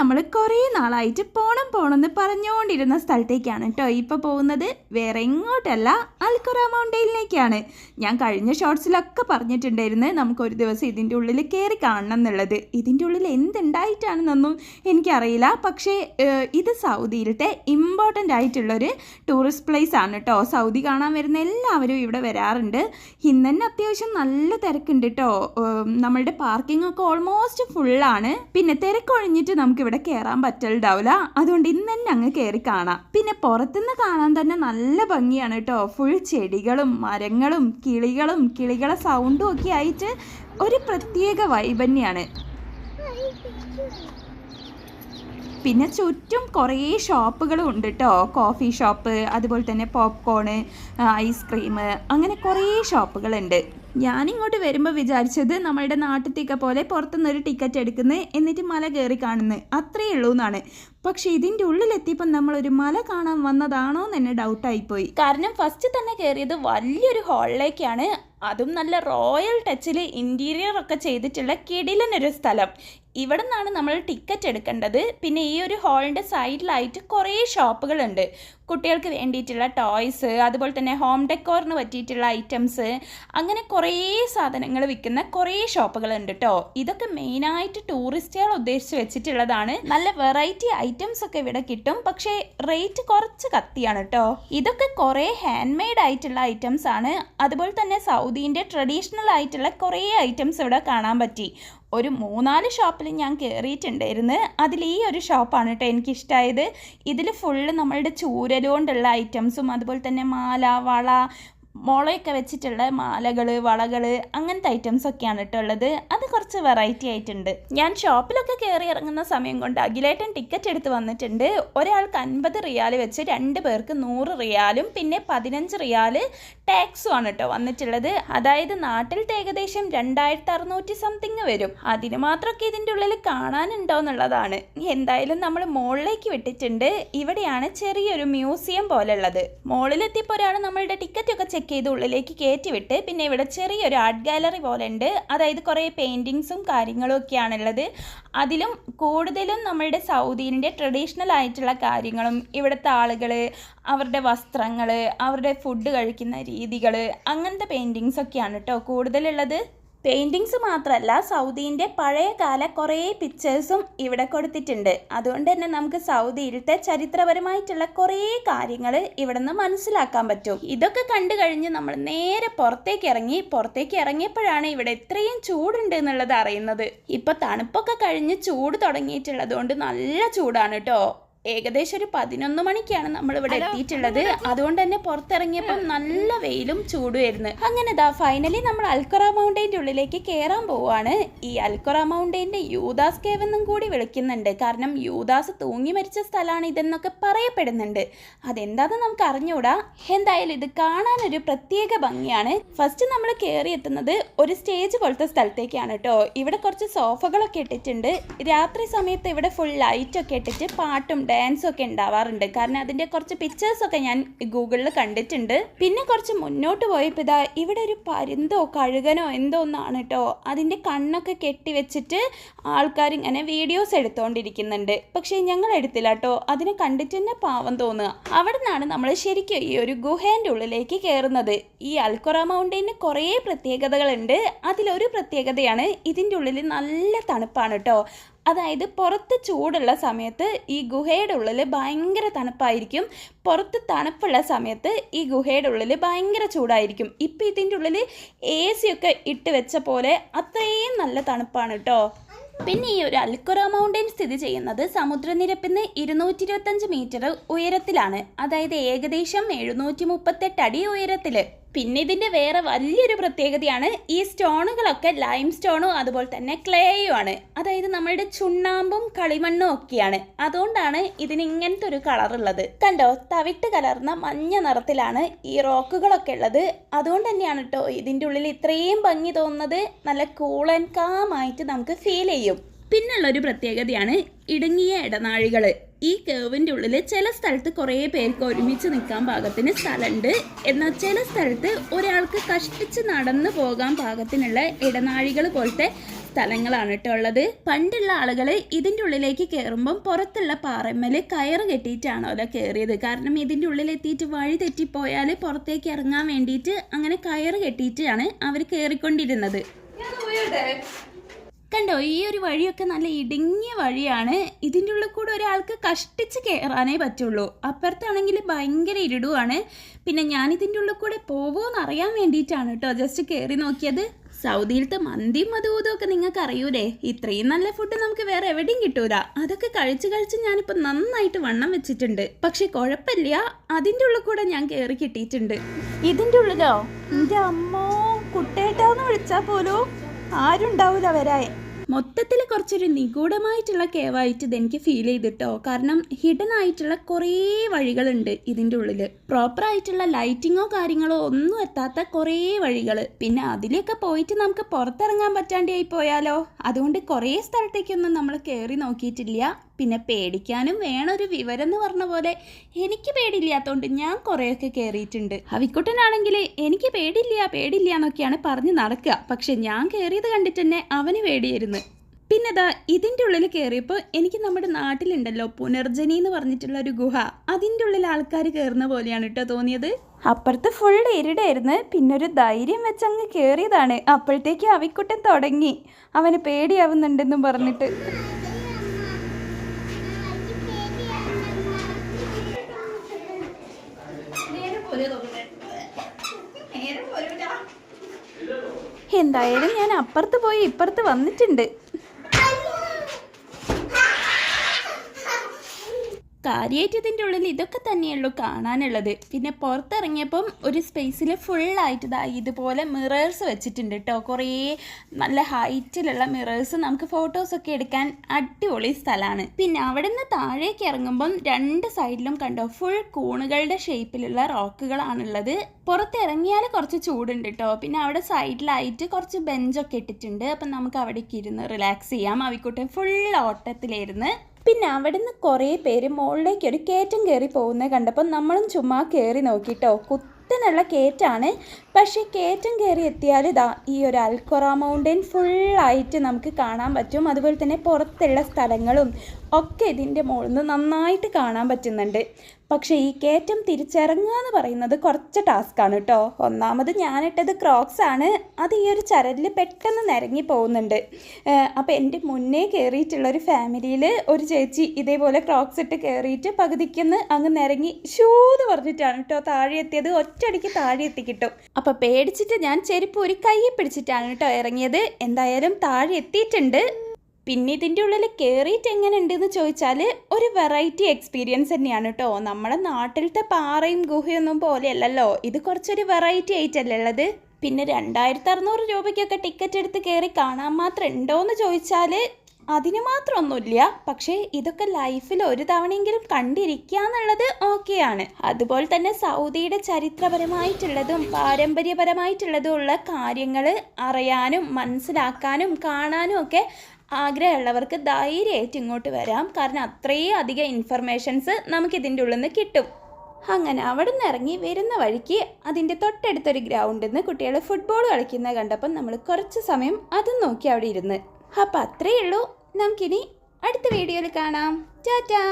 നമ്മൾ കുറേ നാളായിട്ട് പോണം പോണം പോണമെന്ന് പറഞ്ഞുകൊണ്ടിരുന്ന സ്ഥലത്തേക്കാണ് കേട്ടോ ഇപ്പോൾ പോകുന്നത് വേറെ എങ്ങോട്ടല്ല അൽക്കുറ മൗണ്ടൈനിലേക്കാണ് ഞാൻ കഴിഞ്ഞ ഷോർട്സിലൊക്കെ പറഞ്ഞിട്ടുണ്ടായിരുന്നു നമുക്കൊരു ദിവസം ഇതിന്റെ ഉള്ളിൽ കയറി കാണണം എന്നുള്ളത്. ഇതിന്റെ ഉള്ളിൽ എന്തുണ്ടായിട്ടാണെന്നൊന്നും എനിക്കറിയില്ല. പക്ഷേ ഇത് സൗദിയിലത്തെ ഇമ്പോർട്ടന്റ് ആയിട്ടുള്ളൊരു ടൂറിസ്റ്റ് പ്ലേസ് ആണ് കേട്ടോ സൗദി കാണാൻ വരുന്ന എല്ലാവരും ഇവിടെ വരാറുണ്ട്. ഇന്ന് അത്യാവശ്യം നല്ല തിരക്കുണ്ട് കേട്ടോ നമ്മളുടെ പാർക്കിംഗ് ഒക്കെ ഓൾമോസ്റ്റ് ഫുള്ളാണ് പിന്നെ തിരക്കൊഴിഞ്ഞിട്ട് നമുക്ക് ഇവിടെ കയറാൻ പറ്റലുണ്ടാവില്ല. അതുകൊണ്ട് ഇന്ന് തന്നെ അങ്ങ് കയറി കാണാം. പിന്നെ പുറത്തുനിന്ന് കാണാൻ തന്നെ നല്ല ഭംഗിയാണ് കേട്ടോ. ഫുൾ ചെടികളും മരങ്ങളും കിളികളും കിളികളെ സൗണ്ടും ഒക്കെ ആയിട്ട് ഒരു പ്രത്യേക വൈബ് തന്നെയാണ്. പിന്നെ ചുറ്റും കുറേ ഷോപ്പുകളും ഉണ്ട് കേട്ടോ. കോഫി ഷോപ്പ് അതുപോലെ തന്നെ പോപ്കോണ് ഐസ്ക്രീം അങ്ങനെ കുറേ ഷോപ്പുകളുണ്ട് ഞാനിങ്ങോട്ട് വരുമ്പോൾ വിചാരിച്ചത് നമ്മളുടെ നാട്ടിലത്തേക്കെ പോലെ പുറത്തുനിന്നൊരു ടിക്കറ്റ് എടുക്കുന്നത് എന്നിട്ട് മല കയറി കാണുന്നത് അത്രയേ ഉള്ളൂ എന്നാണ് പക്ഷേ ഇതിന്റെ ഉള്ളിലെത്തിയപ്പോൾ നമ്മളൊരു മല കാണാൻ വന്നതാണോ എന്ന് തന്നെ ഡൗട്ടായിപ്പോയി കാരണം ഫസ്റ്റ് തന്നെ കയറിയത് വലിയൊരു ഹാളിലേക്കാണ് അതും നല്ല റോയൽ ടച്ചിൽ ഇന്റീരിയർ ഒക്കെ ചെയ്തിട്ടുള്ള കിടിലനൊരു സ്ഥലം. ഇവിടെ നിന്നാണ് നമ്മൾ ടിക്കറ്റ് എടുക്കേണ്ടത്. പിന്നെ ഈ ഒരു ഹാളിന്റെ സൈഡിലായിട്ട് കുറേ ഷോപ്പുകളുണ്ട് കുട്ടികൾക്ക് വേണ്ടിയിട്ടുള്ള ടോയ്സ് അതുപോലെ തന്നെ ഹോം ഡെക്കോറിന് പറ്റിയിട്ടുള്ള ഐറ്റംസ് അങ്ങനെ കുറേ സാധനങ്ങൾ വിൽക്കുന്ന കുറേ ഷോപ്പുകളുണ്ട് കേട്ടോ ഇതൊക്കെ മെയിനായിട്ട് ടൂറിസ്റ്റുകൾ ഉദ്ദേശിച്ച് വെച്ചിട്ടുള്ളതാണ്. നല്ല വെറൈറ്റി ഐറ്റംസ് ഒക്കെ ഇവിടെ കിട്ടും. പക്ഷേ റേറ്റ് കുറച്ച് കത്തിയാണ് കേട്ടോ ഇതൊക്കെ കുറേ ഹാൻഡ് മെയ്ഡ് ആയിട്ടുള്ള ഐറ്റംസ് ആണ്. അതുപോലെ തന്നെ സൗദീന്റെ ട്രഡീഷണൽ ആയിട്ടുള്ള കുറേ ഐറ്റംസ് ഇവിടെ കാണാൻ പറ്റി. ഒരു മൂന്നാൽ ഷോപ്പിൽ ഞാൻ കയറിയിട്ടുണ്ടായിരുന്നു അതിൽ ഈ ഒരു ഷോപ്പാണ് കേട്ടോ എനിക്കിഷ്ടമായത് ഇതിൽ ഫുള്ള് നമ്മളുടെ ചൂരൽ കൊണ്ടുള്ള ഐറ്റംസും അതുപോലെ തന്നെ മാല വള മുളയൊക്കെ വെച്ചിട്ടുള്ള മാലകൾ വളകൾ അങ്ങനത്തെ ഐറ്റംസ് ഒക്കെയാണ് കേട്ടോ ഉള്ളത്. അത് കുറച്ച് വെറൈറ്റി ആയിട്ടുണ്ട്. ഞാൻ ഷോപ്പിലൊക്കെ കയറി ഇറങ്ങുന്ന സമയം കൊണ്ട് അഖിലേട്ടൻ ടിക്കറ്റ് എടുത്ത് വന്നിട്ടുണ്ട്. ഒരാൾക്ക് അൻപത് റിയാൽ വെച്ച് രണ്ട് പേർക്ക് നൂറ് റിയാലും പിന്നെ പതിനഞ്ച് റിയാൽ ടാക്സും ആണ് കേട്ടോ വന്നിട്ടുള്ളത്. അതായത് നാട്ടിലത്തെ ഏകദേശം രണ്ടായിരത്തി അറുന്നൂറ്റി സംതിങ് വരും. അതിന് മാത്രമൊക്കെ ഇതിന്റെ ഉള്ളിൽ കാണാനുണ്ടോ എന്നുള്ളതാണ്. എന്തായാലും നമ്മൾ മുകളിലേക്ക് വിട്ടിട്ടുണ്ട്. ഇവിടെയാണ് ചെറിയൊരു മ്യൂസിയം പോലെ ഉള്ളത് മുകളിലെത്തിയപ്പോൾ ഒരാൾ നമ്മളുടെ ടിക്കറ്റ് ഒക്കെ ചെക്ക് ചെയ്ത് ഉള്ളിലേക്ക് കയറ്റി വിട്ട് പിന്നെ ഇവിടെ ചെറിയൊരു ആർട്ട് ഗാലറി പോലെ ഉണ്ട് അതായത് കുറേ പെയിന്റിങ്സും കാര്യങ്ങളും ഒക്കെയാണുള്ളത്. അതിലും കൂടുതലും നമ്മളുടെ സൗദീന്റെ ട്രഡീഷണൽ ആയിട്ടുള്ള കാര്യങ്ങളും ഇവിടുത്തെ ആളുകൾ അവരുടെ വസ്ത്രങ്ങൾ അവരുടെ ഫുഡ് കഴിക്കുന്ന രീതികൾ അങ്ങനത്തെ പെയിന്റിങ്സ് ഒക്കെയാണ് കേട്ടോ കൂടുതലുള്ളത്. പെയിന്റിങ്സ് മാത്രമല്ല സൗദിന്റെ പഴയകാല കുറേ പിക്ചേഴ്സും ഇവിടെ കൊടുത്തിട്ടുണ്ട്. അതുകൊണ്ട് തന്നെ നമുക്ക് സൗദിയിലത്തെ ചരിത്രപരമായിട്ടുള്ള കുറേ കാര്യങ്ങൾ ഇവിടെ നിന്ന് മനസ്സിലാക്കാൻ പറ്റും. ഇതൊക്കെ കണ്ടു കഴിഞ്ഞ് നമ്മൾ നേരെ പുറത്തേക്ക് ഇറങ്ങി പുറത്തേക്ക് ഇറങ്ങിയപ്പോഴാണ് ഇവിടെ ഇത്രയും ചൂടുണ്ട് എന്നുള്ളത് അറിയുന്നത്. ഇപ്പോൾ തണുപ്പൊക്കെ കഴിഞ്ഞ് ചൂട് തുടങ്ങിയിട്ടുള്ളത് കൊണ്ട് നല്ല ചൂടാണ് കേട്ടോ ഏകദേശം ഒരു പതിനൊന്ന് മണിക്കാണ് നമ്മൾ ഇവിടെ എത്തിയിട്ടുള്ളത്. അതുകൊണ്ട് തന്നെ പുറത്തിറങ്ങിയപ്പം നല്ല വെയിലും ചൂടുമായിരുന്നു. അങ്ങനെ ദാ ഫൈനലി നമ്മൾ അൽക്കൊറ മൗണ്ടൈന്റെ ഉള്ളിലേക്ക് കയറാൻ പോവാണ് ഈ അൽക്കൊറ മൗണ്ടൈന്റെ യൂദാസ് കേവ് എന്നും കൂടി വിളിക്കുന്നുണ്ട്. കാരണം യൂദാസ് തൂങ്ങി മരിച്ച സ്ഥലമാണ് ഇതെന്നൊക്കെ പറയപ്പെടുന്നുണ്ട്. അതെന്താന്ന് നമുക്ക് അറിഞ്ഞൂടാ. എന്തായാലും ഇത് കാണാൻ ഒരു പ്രത്യേക ഭംഗിയാണ്. ഫസ്റ്റ് നമ്മൾ കയറി എത്തുന്നത് ഒരു സ്റ്റേജ് പോലത്തെ സ്ഥലത്തേക്കാണ് കേട്ടോ. ഇവിടെ കുറച്ച് സോഫകളൊക്കെ ഇട്ടിട്ടുണ്ട്. രാത്രി സമയത്ത് ഇവിടെ ഫുൾ ലൈറ്റൊക്കെ ഇട്ടിട്ട് പാട്ടും ഡാൻസും ഒക്കെ ഉണ്ടാവാറുണ്ട്. കാരണം അതിന്റെ കുറച്ച് പിക്ചേഴ്സ് ഒക്കെ ഞാൻ ഗൂഗിളിൽ കണ്ടിട്ടുണ്ട്. പിന്നെ കുറച്ച് മുന്നോട്ട് പോയപ്പോൾ ഇതാ ഇവിടെ ഒരു പരുന്തോ കഴുകനോ എന്തോ ഒന്നാണ് കേട്ടോ. അതിന്റെ കണ്ണൊക്കെ കെട്ടി വെച്ചിട്ട് ആൾക്കാർ ഇങ്ങനെ വീഡിയോസ് എടുത്തുകൊണ്ടിരിക്കുന്നുണ്ട് പക്ഷേ ഞങ്ങൾ എടുത്തില്ല കേട്ടോ. അതിനെ കണ്ടിട്ട് തന്നെ പാവം തോന്നുക. അവിടെ നിന്നാണ് നമ്മൾ ശരിക്കും ഈ ഒരു ഗുഹേന്റെ ഉള്ളിലേക്ക് കയറുന്നത്. ഈ അൽക്കൊറ മൗണ്ടൈന് കുറേ പ്രത്യേകതകളുണ്ട്. അതിലൊരു പ്രത്യേകതയാണ് ഇതിന്റെ ഉള്ളിൽ നല്ല തണുപ്പാണ് കേട്ടോ. അതായത് പുറത്ത് ചൂടുള്ള സമയത്ത് ഈ ഗുഹയുടെ ഉള്ളിൽ ഭയങ്കര തണുപ്പായിരിക്കും. പുറത്ത് തണുപ്പുള്ള സമയത്ത് ഈ ഗുഹയുടെ ഉള്ളിൽ ഭയങ്കര ചൂടായിരിക്കും. ഇപ്പം ഇതിന്റെ ഉള്ളിൽ എ സി ഒക്കെ ഇട്ട് വെച്ച പോലെ അത്രയും നല്ല തണുപ്പാണ് കേട്ടോ പിന്നെ ഈ ഒരു അൽക്കുറ മൗണ്ടൈൻ സ്ഥിതി ചെയ്യുന്നത് സമുദ്രനിരപ്പിൽ നിന്ന് ഇരുന്നൂറ്റി ഇരുപത്തഞ്ച് മീറ്റർ ഉയരത്തിലാണ്. അതായത് ഏകദേശം എഴുന്നൂറ്റി മുപ്പത്തെട്ട് അടി ഉയരത്തിൽ പിന്നെ ഇതിന്റെ വേറെ വലിയൊരു പ്രത്യേകതയാണ് ഈ സ്റ്റോണുകളൊക്കെ ലൈം സ്റ്റോണും അതുപോലെ തന്നെ ക്ലേയും ആണ് അതായത് നമ്മളുടെ ചുണ്ണാമ്പും കളിമണ്ണും ഒക്കെയാണ്. അതുകൊണ്ടാണ് ഇതിന് ഇങ്ങനത്തെ ഒരു കളർ ഉള്ളത്. കണ്ടോ? തവിട്ട് കലർന്ന മഞ്ഞ നിറത്തിലാണ് ഈ റോക്കുകളൊക്കെ ഉള്ളത്. അതുകൊണ്ട് തന്നെയാണ് കേട്ടോ ഇതിന്റെ ഉള്ളിൽ ഇത്രയും ഭംഗി തോന്നുന്നത്. നല്ല കൂൾ ആൻഡ് കാമായിട്ട് നമുക്ക് ഫീൽ ചെയ്യും. പിന്നുള്ളൊരു പ്രത്യേകതയാണ് ഇടുങ്ങിയ ഇടനാഴികൾ ഈ കേവിന്റെ ഉള്ളിൽ ചില സ്ഥലത്ത് കുറേ പേർക്ക് ഒരുമിച്ച് നിൽക്കാൻ പാകത്തിന് സ്ഥലമുണ്ട് എന്നാൽ ചില സ്ഥലത്ത് ഒരാൾക്ക് കഷ്ടിച്ച് നടന്നു പോകാൻ പാകത്തിനുള്ള ഇടനാഴികൾ പോലത്തെ സ്ഥലങ്ങളാണ് കേട്ടോ ഉള്ളത്. പണ്ടുള്ള ആളുകൾ ഇതിന്റെ ഉള്ളിലേക്ക് കയറുമ്പം പുറത്തുള്ള പാറമ്മൽ കയറ് കെട്ടിയിട്ടാണോ അല്ല കയറിയത് കാരണം ഇതിന്റെ ഉള്ളിലെത്തിയിട്ട് വഴി തെറ്റിപ്പോയാൽ പുറത്തേക്ക് ഇറങ്ങാൻ വേണ്ടിയിട്ട് അങ്ങനെ കയറ് കെട്ടിയിട്ടാണ് അവർ കയറിക്കൊണ്ടിരുന്നത് കണ്ടോ ഈ ഒരു വഴിയൊക്കെ നല്ല ഇടുങ്ങിയ വഴിയാണ്. ഇതിന്റെ ഉള്ളിൽ കൂടെ ഒരാൾക്ക് കഷ്ടിച്ച് കയറാനേ പറ്റുള്ളൂ. അപ്പുറത്താണെങ്കിൽ ഭയങ്കര ഇരുടുവാണ്. പിന്നെ ഞാൻ ഇതിന്റെ ഉള്ളിൽ കൂടെ പോവുമെന്ന് അറിയാൻ വേണ്ടിയിട്ടാണ് കേട്ടോ ജസ്റ്റ് കയറി നോക്കിയത്. സൗദിയിലത്തെ മന്തിയും മധുവൂതും ഒക്കെ നിങ്ങൾക്ക് അറിയൂലേ ഇത്രയും നല്ല ഫുഡ് നമുക്ക് വേറെ എവിടെയും കിട്ടൂല. അതൊക്കെ കഴിച്ച് കഴിച്ച് ഞാനിപ്പോൾ നന്നായിട്ട് വണ്ണം വെച്ചിട്ടുണ്ട്. പക്ഷെ കുഴപ്പമില്ല. അതിന്റെ ഉള്ളിൽ കൂടെ ഞാൻ കയറി കിട്ടിയിട്ടുണ്ട്. ഇതിന്റെ ഉള്ളിലോ? എന്റെ അമ്മോ കുട്ടേട്ടാന്ന് വിളിച്ചാൽ പോലും ആരുണ്ടാവൂല വരാൻ. മൊത്തത്തിൽ കുറച്ചൊരു നിഗൂഢമായിട്ടുള്ള കേവായിട്ട് ഇതെനിക്ക് ഫീൽ ചെയ്തിട്ടോ. കാരണം ഹിഡൻ ആയിട്ടുള്ള കുറേ വഴികളുണ്ട് ഇതിന്റെ ഉള്ളിൽ പ്രോപ്പർ ആയിട്ടുള്ള ലൈറ്റിങ്ങോ കാര്യങ്ങളോ ഒന്നും എത്താത്ത കുറേ വഴികൾ പിന്നെ അതിലൊക്കെ പോയിട്ട് നമുക്ക് പുറത്തിറങ്ങാൻ പറ്റാണ്ടായി പോയാലോ? അതുകൊണ്ട് കുറേ സ്ഥലത്തേക്കൊന്നും നമ്മൾ കയറി നോക്കിയിട്ടില്ല. പിന്നെ പേടിക്കാനും വേണൊരു വിവരം എന്ന് പറഞ്ഞ പോലെ എനിക്ക് പേടിയില്ലാത്തതുകൊണ്ട് ഞാൻ കുറേയൊക്കെ കയറിയിട്ടുണ്ട് ഹവിക്കുട്ടനാണെങ്കിൽ എനിക്ക് പേടിയില്ല പേടിയില്ല എന്നൊക്കെയാണ് പറഞ്ഞ് നടക്കുക പക്ഷെ ഞാൻ കയറിയത് കണ്ടിട്ട് തന്നെ അവന് പേടിയായിരുന്നു. പിന്നെ ദാ ഇതിന്റെ ഉള്ളിൽ കയറിയപ്പോൾ എനിക്ക് നമ്മുടെ നാട്ടിലുണ്ടല്ലോ പുനർജനി എന്ന് പറഞ്ഞിട്ടുള്ള ഒരു ഗുഹ. അതിന്റെ ഉള്ളിൽ ആൾക്കാർ കയറുന്ന പോലെയാണ് കേട്ടോ തോന്നിയത്. അപ്പുറത്ത് ഫുൾ ഇരുടായിരുന്നു. പിന്നെ ഒരു ധൈര്യം വെച്ച് അങ്ങ് കയറിയതാണ് അപ്പോഴത്തേക്ക് അവിക്കുട്ടൻ തുടങ്ങി. അവന് പേടിയാവുന്നുണ്ടെന്നും പറഞ്ഞിട്ട്. എന്തായാലും ഞാൻ അപ്പുറത്ത് പോയി ഇപ്പുറത്ത് വന്നിട്ടുണ്ട്. കാര്യമായിട്ട് ഇതിന്റെ ഉള്ളിൽ ഇതൊക്കെ തന്നെയുള്ളൂ കാണാനുള്ളത്. പിന്നെ പുറത്തിറങ്ങിയപ്പം ഒരു സ്പേസിൽ ഫുള്ളായിട്ട് ഇതാ ഇതുപോലെ മിറേഴ്സ് വെച്ചിട്ടുണ്ട് കേട്ടോ കുറേ നല്ല ഹൈറ്റിലുള്ള മിറേഴ്സ് നമുക്ക് ഫോട്ടോസൊക്കെ എടുക്കാൻ അടിപൊളി സ്ഥലമാണ് പിന്നെ അവിടെ നിന്ന് താഴേക്ക് ഇറങ്ങുമ്പം രണ്ട് സൈഡിലും കണ്ടോ ഫുൾ കൂണുകളുടെ ഷേപ്പിലുള്ള റോക്കുകളാണുള്ളത് പുറത്തിറങ്ങിയാൽ കുറച്ച് ചൂടുണ്ട് കേട്ടോ പിന്നെ അവിടെ സൈഡിലായിട്ട് കുറച്ച് ബെഞ്ചൊക്കെ ഇട്ടിട്ടുണ്ട്. അപ്പം നമുക്ക് അവിടേക്ക് ഇരുന്ന് റിലാക്സ് ചെയ്യാം. അവിക്കൂട്ടെ ഫുൾ ഓട്ടത്തിലിരുന്ന് പിന്നെ അവിടുന്ന് കുറേ പേര് മുകളിലേക്ക് ഒരു കയറ്റം കയറി പോകുന്നത് കണ്ടപ്പോൾ നമ്മളും ചുമ്മാ കയറി നോക്കിട്ടോ. കുത്തനുള്ള കയറ്റാണ്. പക്ഷേ കയറ്റം കയറി എത്തിയാൽ ഇതാ ഈ ഒരു അൽക്കൊറ മൗണ്ടൻ ഫുള്ളായിട്ട് നമുക്ക് കാണാൻ പറ്റും. അതുപോലെ തന്നെ പുറത്തുള്ള സ്ഥലങ്ങളും ഒക്കെ ഇതിന്റെ മുകളിൽ നിന്ന് നന്നായിട്ട് കാണാൻ പറ്റുന്നുണ്ട്. പക്ഷേ ഈ കയറ്റം തിരിച്ചിറങ്ങുക എന്ന് പറയുന്നത് കുറച്ച് ടാസ്ക്കാണ് കേട്ടോ. ഒന്നാമത് ഞാനിട്ടത് ക്രോക്സ് ആണ്. അത് ഈ ഒരു ചരലിൽ പെട്ടെന്ന് നിരങ്ങി പോകുന്നുണ്ട്. അപ്പോൾ എന്റെ മുന്നേ കയറിയിട്ടുള്ള ഒരു ഫാമിലിയിൽ ഒരു ചേച്ചി ഇതേപോലെ ക്രോക്സ് ഇട്ട് കയറിയിട്ട് പകുതിക്കുന്ന് അങ്ങ് നിരങ്ങി ഷൂ എന്ന് പറഞ്ഞിട്ടാണ് കേട്ടോ താഴെ എത്തിയത്. ഒറ്റയടിക്ക് താഴെ എത്തിക്കിട്ടും. അപ്പോൾ പേടിച്ചിട്ട് ഞാൻ ചെരുപ്പ് ഒരു കൈ പിടിച്ചിട്ടാണ് കേട്ടോ ഇറങ്ങിയത്. എന്തായാലും താഴെ എത്തിയിട്ടുണ്ട്. പിന്നെ ഇതിന്റെ ഉള്ളിൽ കയറിയിട്ട് എങ്ങനെ ഉണ്ടെന്ന് ചോദിച്ചാൽ ഒരു വെറൈറ്റി എക്സ്പീരിയൻസ് തന്നെയാണ് കേട്ടോ നമ്മുടെ നാട്ടിലത്തെ പാറയും ഗുഹയൊന്നും പോലെയല്ലല്ലോ. ഇത് കുറച്ചൊരു വെറൈറ്റി ആയിട്ടല്ലേ ഉള്ളത്? പിന്നെ രണ്ടായിരത്തി അറുന്നൂറ് രൂപയ്ക്കൊക്കെ ടിക്കറ്റ് എടുത്ത് കയറി കാണാൻ മാത്രം ഉണ്ടോയെന്ന് ചോദിച്ചാൽ അതിന് മാത്രമൊന്നുമില്ല. പക്ഷേ ഇതൊക്കെ ലൈഫിൽ ഒരു തവണയെങ്കിലും കണ്ടിരിക്കുക എന്നുള്ളത് ഓക്കെയാണ് അതുപോലെ തന്നെ സൗദിയുടെ ചരിത്രപരമായിട്ടുള്ളതും പാരമ്പര്യപരമായിട്ടുള്ളതും ഉള്ള കാര്യങ്ങൾ അറിയാനും മനസ്സിലാക്കാനും കാണാനും ഒക്കെ ആഗ്രഹമുള്ളവർക്ക് ധൈര്യമായിട്ട് ഇങ്ങോട്ട് വരാം. കാരണം അത്രയും അധികം ഇൻഫർമേഷൻസ് നമുക്ക് ഇതിന്റെ ഉള്ളിൽ നിന്ന് കിട്ടും. അങ്ങനെ അവിടെ നിന്ന് ഇറങ്ങി വരുന്ന വഴിക്ക് അതിന്റെ തൊട്ടടുത്തൊരു ഗ്രൗണ്ടിൽ നിന്ന് കുട്ടികൾ ഫുട്ബോൾ കളിക്കുന്നത് കണ്ടപ്പം നമ്മൾ കുറച്ച് സമയം അതും നോക്കി അവിടെ ഇരുന്ന്. അപ്പം അത്രയേ ഉള്ളൂ. നമുക്കിനി അടുത്ത വീഡിയോയിൽ കാണാം. ടാറ്റാ.